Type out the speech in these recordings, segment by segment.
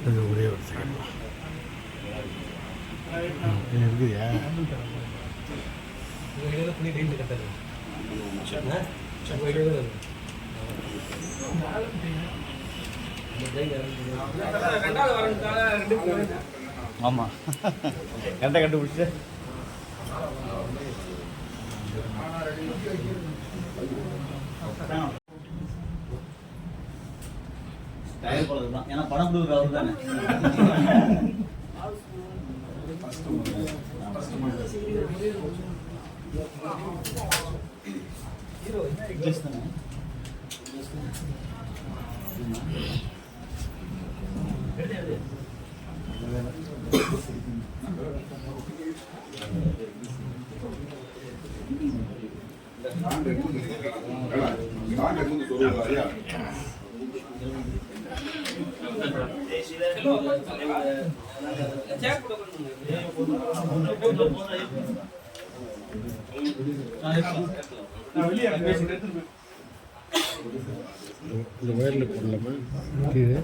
அது ஒரே ஒரு செகண்ட் இது இருக்குதுயா ஆமாம் கரெக்டாக கண்டுபிடிச்சு? ஸ்டைல் போல தான். ஏன்னா படம் கொடுக்குற அவர் தானே. இங்கிலீஷ் தானே? இந்த ஒயரில் போடலாமா கீழே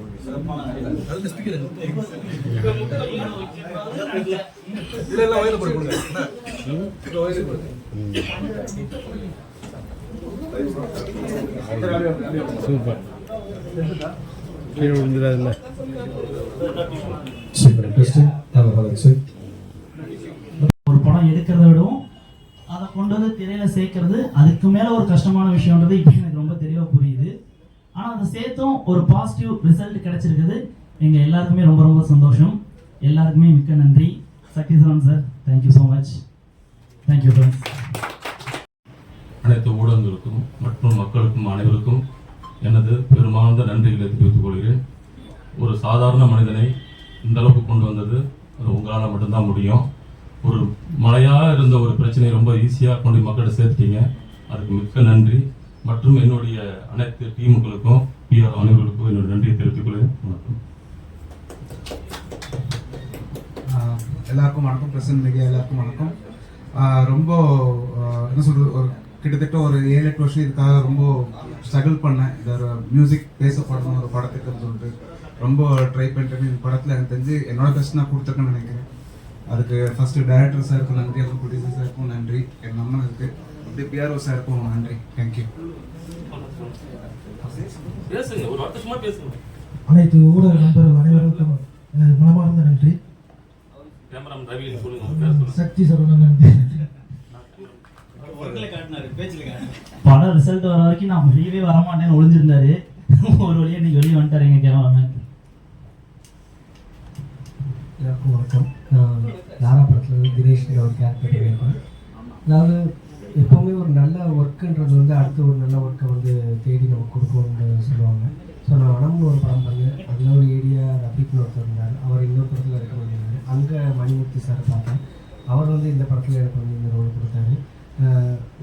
சூப்பர் hug, sir. ஒரு படம் எடுக்கிறத விடவும் அதை கொண்டு வந்து திரையில சேர்க்கறது அதுக்கு மேல ஒரு கஷ்டமான விஷயம்ன்றது இப்போ எனக்கு ரொம்ப தெளிவா புரியுது. ஆனா அதை சேர்த்தும் ஒரு பாசிட்டிவ் ரிசல்ட் கிடைச்சிருக்குது. எங்க எல்லாருக்குமே ரொம்ப ரொம்ப சந்தோஷம். எல்லாருக்குமே மிக்க நன்றி. Sakthiswaran sir thank you so much thank you friends அனைத்து ஊடகங்களுக்கும் மற்றும் மக்களுக்கும் அனைவருக்கும் எனது பெருமார்ந்த நன்றிகளை தெரிவித்துக் கொள்கிறேன். ஒரு சாதாரண மனிதனை இந்த அளவுக்கு கொண்டு வந்தது அது உங்களால் மட்டும்தான் முடியும். ஒரு மழையாக இருந்த ஒரு பிரச்சனையை ரொம்ப ஈஸியாக கொண்டு மக்களை சேர்த்தீங்க சேர்த்துட்டீங்க. அதுக்கு மிக்க நன்றி. மற்றும் என்னுடைய அனைத்து டீமுகளுக்கும் பிஆர் அனைவருக்கும் என்னுடைய நன்றியை தெரிவித்துக் கொள்கிறேன். வணக்கம். எல்லாருக்கும் வணக்கம். பிரசன்ட் மீடியா எல்லாருக்கும் வணக்கம். ரொம்ப என்ன சொல்கிறது ஒரு கிட்டத்தட்ட ஒரு ஏழு எட்டு வருஷம் இதுக்காக ரொம்ப ஸ்ட்ரகிள் பண்ணேன். இது ஒரு மியூசிக் பேசப்படணும் ஒரு படத்துக்குன்னு சொல்லிட்டு ரொம்ப ட்ரை பண்ணிட்டு இந்த படத்தில் எனக்கு தெரிஞ்சு என்னோட பெஸ்ட் நான் கொடுத்துருக்கேன்னு நினைக்கிறேன். அதுக்கு ஃபர்ஸ்ட் டைரக்டர் சாருக்கும் நன்றி அப்புறம் ப்ரொடியூசர் சாருக்கும் நன்றி என் நம்பினதுக்கு அப்படியே பிஆர்ஓ சாருக்கும் நன்றி. தேங்க்யூ பேசுங்க ஒரு வார்த்தை சும்மா பேசுங்க. அனைத்து ஊடக நண்பர்கள் அனைவருக்கும் எனது மனமார்ந்த நன்றி. சக்தி சரவணன் நன்றி. படம் ரிசல்ட் வர வரைக்கும் நான் வெளியவே வரமாட்டேன்னு ஒளிஞ்சிருந்தாரு. ஒரு வழியா இன்னைக்கு வெளியே வந்துட்டாரு எங்க கேமராமேன் எல்லாருக்கும் வணக்கம். நான் லாரா படத்தில் வந்து தினேஷ் ஒரு கேரக்டர் பண்ணியிருக்கேன் அதாவது எப்போவுமே ஒரு நல்ல ஒர்க்குன்றது வந்து அடுத்த ஒரு நல்ல ஒர்க்கை வந்து தேடி நமக்கு கொடுக்கும்னு சொல்லுவாங்க. ஸோ நான் வனம்னு ஒரு படம் பண்ணேன். அதில் ஒரு ஏரியா ரஃபீக்னு ஒருத்தர் இருந்தார். அவர் இன்னொரு படத்தில் இருக்க பண்ணியிருந்தார் அங்கே மணிமூர்த்தி சார் பார்த்தேன். அவர் வந்து இந்த படத்தில் எனக்கு வந்து இந்த ரோல் கொடுத்தாரு.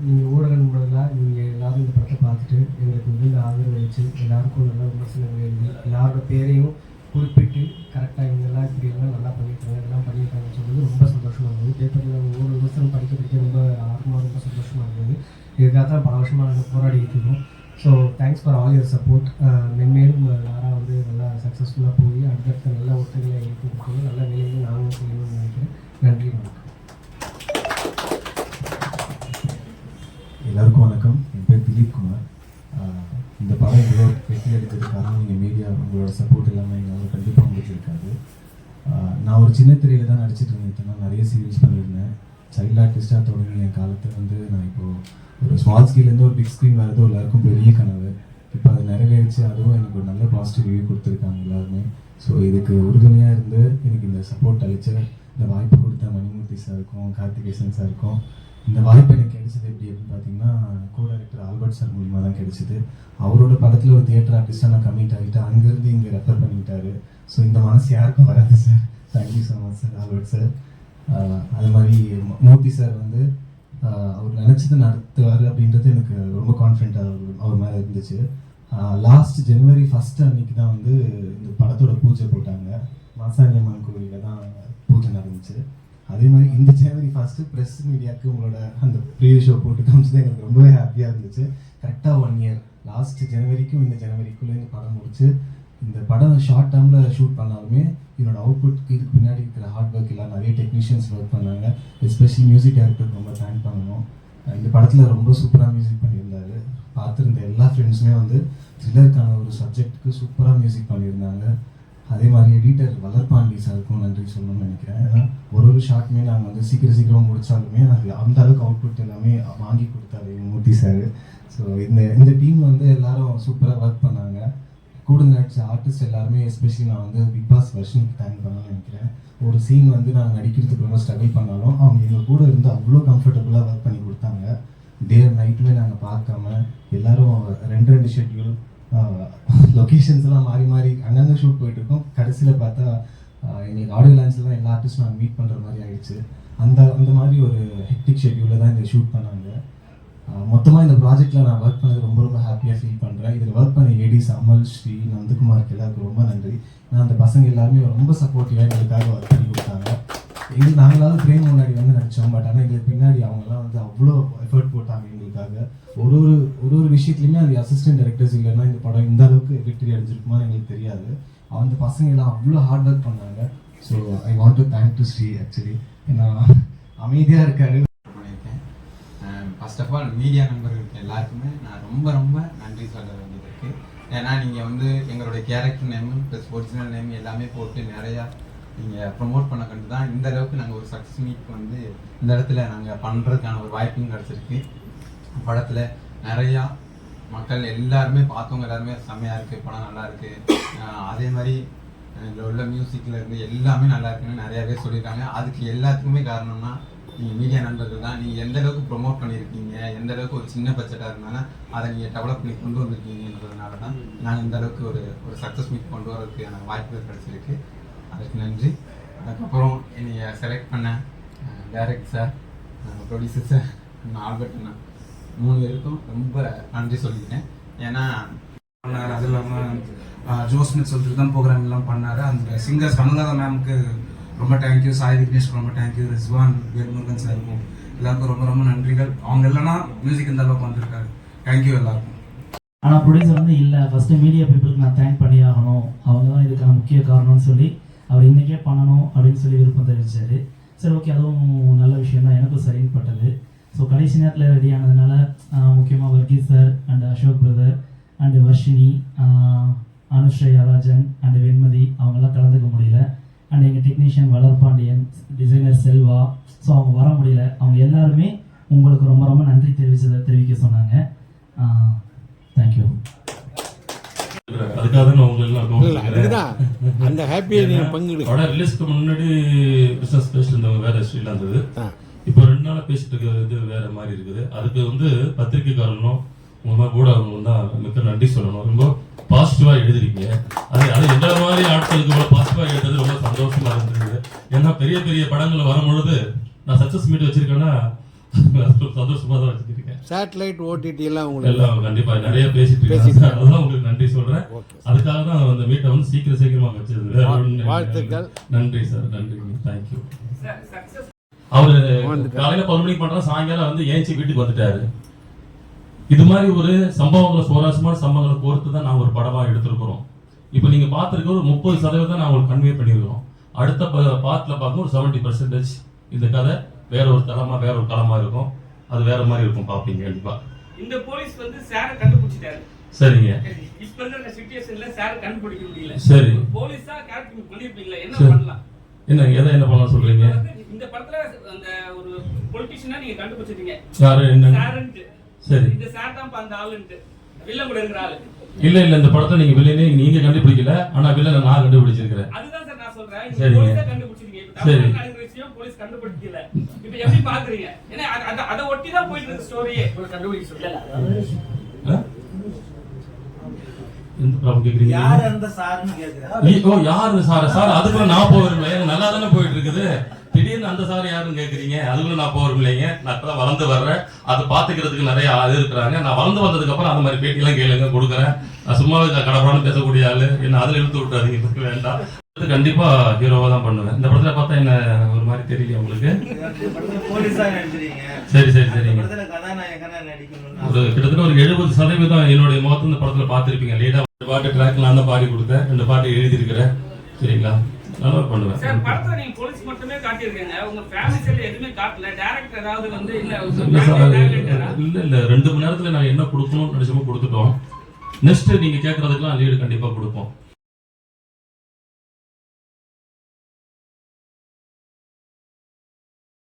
நீங்கள் ஊடக நண்பர்களாக நீங்கள் எல்லாரும் இந்த படத்தை பார்த்துட்டு எங்களுக்கு வந்து ஆதரவு வச்சு எல்லாருக்கும் நல்ல விமர்சனங்கள் எழுதி எல்லாரோட பேரையும் குறிப்பிட்டு கரெக்டாக இவங்கெல்லாம் இப்படி எல்லாம் நல்லா பண்ணியிருக்காங்க எல்லாம் பண்ணியிருக்காங்கன்னு சொல்கிறது ரொம்ப சந்தோஷமாக இருந்தது. பேப்பரில் ஒவ்வொரு விமர்சனம் படிக்க படிக்க ரொம்ப ஆர்வமாக ரொம்ப சந்தோஷமாக இருந்தது. இதுக்காக தான் பல வருஷமாக நாங்கள் போராடிக்கிட்டு இருக்கோம். So thanks for all your support மென்மேலும் யாராக வந்து நல்லா சக்ஸஸ்ஃபுல்லாக போய் அடுத்தடுத்த நல்ல ஒர்க்குகளை எடுத்து கொடுக்கணும் நல்ல வேலைகளை நாங்களும் செய்யணும்னு நினைக்கிறேன். நன்றி வணக்கம். எல்லாருக்கும் வணக்கம். என் பேர் திலீப் குமார். இந்த படம் இவ்வளோ வெற்றி எடுக்கிறது காரணம் நீங்கள் மீடியா உங்களோட சப்போர்ட் இல்லாமல் எங்களால் கண்டிப்பாக முடிச்சிருக்காது நான் ஒரு சின்ன திரையில் தான் நடிச்சிட்டு இருந்தேன். இத்தனை நிறைய சீரியல்ஸ் பண்ணியிருந்தேன். சைல்ட் ஆர்டிஸ்டாக தொடங்கின என் காலத்தை வந்து நான் இப்போது ஒரு ஸ்மால் ஸ்கேல்லேருந்து ஒரு பிக் ஸ்க்ரீன் வரதோ எல்லாருக்கும் பெரிய கனவு. இப்போ அது நிறைவேறிச்சு. அதுவும் எனக்கு ஒரு நல்ல பாசிட்டிவ் ரிவ்யூ கொடுத்துருக்காங்க எல்லாருமே. ஸோ இதுக்கு உறுதுணையாக இருந்து எனக்கு இந்த சப்போர்ட் அளித்த இந்த வாய்ப்பு கொடுத்த மணிமூர்த்தி சாருக்கும் கார்த்திகேசன் சாருக்கும் இந்த வாய்ப்பு எனக்கு கிடைச்சது எப்படி அப்படின்னு பார்த்தீங்கன்னா கோ டைரக்டர் ஆல்பர்ட் சார் மூலியமாக தான் கிடைச்சிது. அவரோட படத்தில் ஒரு தியேட்டர் ஆர்டிஸ்டாக நான் கமிட் ஆகிட்டு அங்கேருந்து இங்கே ரெஃபர் பண்ணிட்டாரு ஸோ இந்த மனசு யாருக்கும் வராது sir. Thank you so much sir Albert sir. அது மாதிரி மூர்த்தி சார் வந்து அவர் நினச்சது நடத்துவார் அப்படின்றது எனக்கு ரொம்ப கான்ஃபிடென்ட்டாக அவர் அவர் மேலே இருந்துச்சு. லாஸ்ட் ஜனவரி ஃபஸ்ட்டு அன்னைக்கு தான் வந்து இந்த படத்தோட பூஜை போட்டாங்க. மாசாணி அம்மன் கோவிலில் தான் பூஜை நடந்துச்சு. அதே மாதிரி இந்த ஜனவரி ஃபஸ்ட்டு ப்ரெஸ் மீடியாவுக்கு உங்களோட அந்த ப்ரீவியூ ஷோ போட்டு காமிச்சது எனக்கு ரொம்பவே ஹாப்பியாக இருந்துச்சு. கரெக்டாக ஒன் இயர் லாஸ்ட் ஜனவரிக்கும் இந்த ஜனவரிக்குள்ளே இந்த படம் முடிச்சு இந்த படம் ஷார்ட் டேர்மில் ஷூட் பண்ணாலுமே என்னோட அவுட்புட்க்கு இதுக்கு பின்னாடி இருக்கிற ஹார்ட் ஒர்க் எல்லாம் நிறைய டெக்னீஷியன்ஸ் ஒர்க் பண்ணாங்க. எஸ்பெஷலி மியூசிக் டைரக்டருக்கு ரொம்ப தேங்க் பண்ணணும். இந்த படத்தில் ரொம்ப சூப்பராக மியூசிக் பண்ணியிருந்தாரு. பார்த்துருந்த எல்லா ஃப்ரெண்ட்ஸுமே வந்து த்ரில்லருக்கான ஒரு சப்ஜெக்ட்டுக்கு சூப்பராக மியூசிக் பண்ணியிருந்தாங்க. அதே மாதிரி எடிட்டர் வளர்பாண்டி சாருக்கும் நன்றி சொல்லணும்னு நினைக்கிறேன். ஏன்னா ஒரு ஒரு ஷாட்டுமே நாங்கள் வந்து சீக்கிரம் சீக்கிரம் முடித்தாலுமே அது அந்த அளவுக்கு அவுட்புட் எல்லாமே வாங்கி கொடுத்தாரு எங்கள் மூர்த்தி சார். ஸோ இந்த இந்த டீம் வந்து எல்லாரும் சூப்பராக ஒர்க் பண்ணாங்க. கூட நடிச்ச ஆர்டிஸ்ட் எல்லாருமே எஸ்பெஷலி நான் வந்து பிக் பாஸ் வெர்ஷனுக்கு தேங்க் பண்ணணும்னு நினைக்கிறேன். ஒரு சீன் வந்து நாங்கள் நடிக்கிறதுக்கு ரொம்ப ஸ்ட்ரகிள் பண்ணாலும் அவங்க எங்கள் கூட இருந்து அவ்வளோ கம்ஃபர்டபுளாக ஒர்க் பண்ணி கொடுத்தாங்க. டே நைட்டுமே நாங்கள் பார்க்காம எல்லாரும் ரெண்டு ரெண்டு ஷெட்யூல் லொக்கேஷன்ஸ்லாம் மாறி மாறி அங்கங்கே ஷூட் போயிட்டுருக்கோம். கடைசியில் பார்த்தா எங்களுக்கு ஆடியோ லான்ஸில் தான் எல்லா ஆர்டிஸ்டும் நாங்கள் மீட் பண்ணுற மாதிரி ஆகிடுச்சு அந்த அந்த மாதிரி ஒரு ஹெக்டிக் ஷெட்யூலில் தான் இந்த ஷூட் பண்ணாங்க. மொத்தமாக இந்த ப்ராஜெக்ட்டில் நான் ஒர்க் பண்ணது ரொம்ப ரொம்ப ஹாப்பியாக ஃபீல் பண்ணுறேன் இதில் ஒர்க் பண்ண ஏடிஸ் அமல் ஸ்ரீ நந்தகுமாருக்கு எல்லாருக்கும் ரொம்ப நன்றி. நான் அந்த பசங்க எல்லாருமே ரொம்ப சப்போர்ட்டிவாக எங்களுக்காக ஒர்க் பண்ணி கொடுத்தாங்க. எங்களுக்கு நாங்களாவது ஃப்ரேம் முன்னாடி வந்து நினச்சோம் பட் ஆனால் எங்களுக்கு பின்னாடி அவங்கலாம் வந்து அவ்வளோ எஃபர்ட் போட்டாங்க எங்களுக்காக. ஒரு ஒரு ஒரு ஒரு விஷயத்துலையுமே அது அசிஸ்டன்ட் டைரக்டர்ஸ் இல்லைன்னா இந்த படம் இந்த அளவுக்கு வெற்றி அடைஞ்சிருக்குமா எங்களுக்கு தெரியாது. அந்த பசங்க எல்லாம் அவ்வளோ ஹார்ட் ஒர்க் பண்ணாங்க. So I want to thank to Sri actually ஏன்னா அமைதியாக இருக்காரு. பண்ணியிருக்கேன். ஃபர்ஸ்ட் ஆஃப் ஆல் மீடியா நண்பர்களுக்கு எல்லாருக்குமே நான் ரொம்ப ரொம்ப நன்றி சொல்ல வேண்டியது இருக்குது ஏன்னா நீங்கள் வந்து எங்களுடைய character name plus original name எல்லாமே போட்டு நிறையா நீங்கள் ப்ரொமோட் பண்ண கண்டு தான் இந்த அளவுக்கு நாங்கள் ஒரு சக்ஸஸ் மீட் வந்து இந்த இடத்துல நாங்கள் பண்ணுறதுக்கான ஒரு வாய்ப்பும் கிடச்சிருக்கு. படத்தில் நிறையா மக்கள் எல்லாருமே பார்த்தவங்க எல்லாருமே செம்மையாக இருக்குது படம் நல்லா இருக்கு. அதே மாதிரி இதில் உள்ள மியூசிக்கில் இருந்து எல்லாமே நல்லா இருக்குன்னு நிறையா பேர் சொல்லியிருக்காங்க. அதுக்கு எல்லாத்துக்குமே காரணம்னா நீங்கள் மீடியா நண்பர்கள் தான். நீங்கள் எந்த அளவுக்கு ப்ரொமோட் பண்ணியிருக்கீங்க எந்த அளவுக்கு ஒரு சின்ன பட்ஜெட்டாக இருந்தாலும் அதை நீங்கள் டெவலப் பண்ணி கொண்டு வந்திருக்கீங்கன்றதுனால தான் நாங்கள் இந்த அளவுக்கு ஒரு ஒரு சக்ஸஸ் மீட் கொண்டு வரதுக்கான வாய்ப்புகள் கிடச்சிருக்கு. அதுக்கு நன்றி. அதுக்கப்புறம் என்னைய செலக்ட் பண்ண direct sir producer sir Albert அண்ணா. மூணு பேருக்கும் ரொம்ப நன்றி சொல்லிக்கிறேன். ஏன்னா பண்ணார். அது இல்லாமல் ஜோஸ்மித் சொல்லிட்டு தான் ப்ரோக்ராம் எல்லாம் பண்ணார். அந்த சிங்கர்ஸ் அனுராதா மேம்க்கு ரொம்ப தேங்க்யூ சாய் விக்னேஷ்க்கு ரொம்ப தேங்க்யூ ரிஸ்வான் வேல்முருகன் சாருக்கும் எல்லாருக்கும் ரொம்ப ரொம்ப நன்றிகள். அவங்க இல்லைன்னா மியூசிக் இந்த அளவுக்கு வந்திருக்காரு? தேங்க்யூ எல்லாருக்கும். ஆனால் ப்ரொடியூசர் வந்து இல்லை. ஃபஸ்ட்டு மீடியா பீப்புளுக்கு நான் தேங்க் பண்ணி ஆகணும். அவங்க தான் இதுக்கான முக்கிய காரணம்னு சொல்லி அவர் இன்றைக்கே பண்ணணும் அப்படின்னு சொல்லி விருப்பம் தெரிவித்தார் சரி ஓகே அதுவும் நல்ல விஷயம் தான். எனக்கும் சரின்னு பட்டது ஸோ கடைசி நேரத்தில் ரெடி ஆனதுனால முக்கியமாக Varghese sir and Ashok brother and Varshini ah Anusraya Rajan and Venmathi அவங்கெல்லாம் கலந்துக்க முடியல. அண்ட் எங்கள் technician Valarpandian designer Selva so அவங்க வர முடியல. அவங்க எல்லாருமே உங்களுக்கு ரொம்ப ரொம்ப நன்றி தெரிவிச்சதை தெரிவிக்க சொன்னாங்க. தேங்க்யூ அதுக்காக தான் நான் உங்களை எல்லாம் இல்ல கூப்பிட்டுருக்கிறேன். அதுக்குதான். அந்த ஹாப்பியை நீங்க பங்கிடு. படம் ரிலீஸ்க்கு முன்னாடி இருந்தவங்க வேற இருந்தது. ஆ. இப்போ ரெண்டு நாளா பேசிட்டு இருக்கிற இது வேற மாதிரி இருக்குது. அதுக்கு வந்து பத்திரிக்கைக்காரனும் உங்க கூட அவங்க தான் மிக்க நன்றி சொல்லணும். ரொம்ப பாசிட்டிவா எழுதிருக்கீங்க அது அது எல்லா மாதிரி ஆட்களுக்கு இவ்வளவு பாசிட்டிவா எழுதுறது ரொம்ப சந்தோஷமா இருந்தது ஏன்னா பெரிய பெரிய படங்கள் வரும் பொழுது நான் சக்சஸ் மீட் வச்சிருக்கேன்னா அது சந்தோஷமா தான் வச்சிருக்கேன் சேட்டலைட் ஓடிடி எல்லாம் உங்களுக்கு எல்லாம் கண்டிப்பா நிறைய பேசிட்டு இருக்காங்க. அதுதான் உங்களுக்கு நன்றி சொல்றேன். ஓகே அதுக்காக தான் அந்த மீட்டை வந்து சீக்கிரம் சீக்கிரமா வச்சது வேற வா- ஒண்ணும் இல்லை. வாழ்த்துக்கள். நன்றி சார் நன்றி. தேங்க்யூ அவரு. காலையில பத்து மணிக்கு பண்றோம் சாயங்காலம் வந்து ஏஞ்சி வீட்டுக்கு வந்துட்டாரு. இது மாதிரி ஒரு சம்பவங்களை சுவாரஸ்யமான சம்பவங்களை பொறுத்து தான் நான் ஒரு படமா எடுத்திருக்கிறோம். இப்போ நீங்க பார்த்திருக்க ஒரு முப்பது சதவீதம் நான் உங்களுக்கு கன்வே பண்ணியிருக்கோம் அடுத்த பார்ட்ல பார்க்கும் ஒரு செவன்டி பர்சன்டேஜ் இந்த கதை வேற ஒரு தளமா வேற ஒரு களமா இருக்கும். அது வேற மாதிரி இருக்கும் பாப்பீங்க கண்டிப்பா. இந்த போலீஸ் வந்து சார கண்டுபிடிச்சிட்டாரு. சரிங்க. இப்ப இருக்கிற சிச்சுவேஷன்ல சார கண்டுபிடிக்க முடியல. சரி. போலீஸா கேரக்டர் பண்ணிருப்பீங்களா? என்ன. பண்ணலாம்? என்ன எதை என்ன பண்ணலாம் சொல்றீங்க? இந்த படத்துல அந்த ஒரு பொலிட்டிஷியனா நீங்க கண்டுபிடிச்சிட்டீங்க. யாரு? என்ன? சரி. இந்த சார் தான் அந்த ஆளுன்ட்டு. வில்லன் கூட இருக்கிற ஆளு. இல்ல இல்ல இந்த படத்தை நீங்க வில்லனே நீங்க கண்டுபிடிக்கல. ஆனா வில்லனை நான் கண்டுபிடிச்சிருக்கிறேன். அதுதான் சார் நான் சொல்றேன். சரிங்க. போலீஸா கண்டுபிடிச்சிருக்கீங்க சரி. விஷயம் போலீஸ் கண்டுபிடிக்கல. இப்ப எப்படி பாக்குறீங்க? ஏன்னா அது- ஒட்டி தான் போயிட்டு இருக்கு ஸ்டோரியே கண்டுபிடிக்க சொல்லல யார் அந்த சார்னு கேக்குறேன் நீ- ஓ யாரு சார் சார் அதுக்குள்ள நான் எனக்கு நல்லா தானே போயிட்டு இருக்குது. திடீர்னு அந்த சார் யாருன்னு கேட்குறீங்க அதுக்குள்ள நான் போகிறோம் இல்லைங்க நான் இப்போ வளர்ந்து வர்றேன். அதை பார்த்துக்கிறதுக்கு நிறைய ஆள் இருக்கிறாங்க. நான் வளர்ந்து வந்ததுக்கப்புறம் அந்த மாதிரி பேட்டியெல்லாம் கேளுங்க கொடுக்குறேன். நான் சும்மா கடப்படான்னு பேசக்கூடிய ஆள். என்ன அதில் இழுத்து விட்டாதீங்க. வேண்டாம். கண்டிப்பாக கண்டிப்பா ஹீரோவா தான் பண்ணுவேன். இந்த படத்துல பார்த்தா என்ன ஒரு மாதிரி தெரியல உங்களுக்கு? சரி சரி சரி சரிங்க. ஒரு கிட்டத்தட்ட ஒரு எழுபது சதவீதம் என்னுடைய முகத்து இந்த படத்துல பார்த்துருப்பீங்க. லீடா ரெண்டு பாட்டு ட்ராக் நான் தான் பாடி கொடுத்தேன். ரெண்டு பாட்டு எழுதியிருக்கிறேன். சரிங்களா? நல்லா பண்ணுவேன். சார் படத்துல நீங்க போலீஸ் மட்டுமே காட்டியிருக்கீங்க. உங்க ஃபேமிலி சைடுல எதுவுமே காட்டல. டைரக்டர் ஏதாவது வந்து இல்ல இல்ல? இல்ல ரெண்டு மணி நேரத்துல நான் என்ன கொடுக்கணும்னு நினைச்சோமோ கொடுத்துட்டோம். நெக்ஸ்ட் நீங்க கேட்கறதுக்கெல்லாம் லீடு கண்டிப்பா கொடுப்போம்.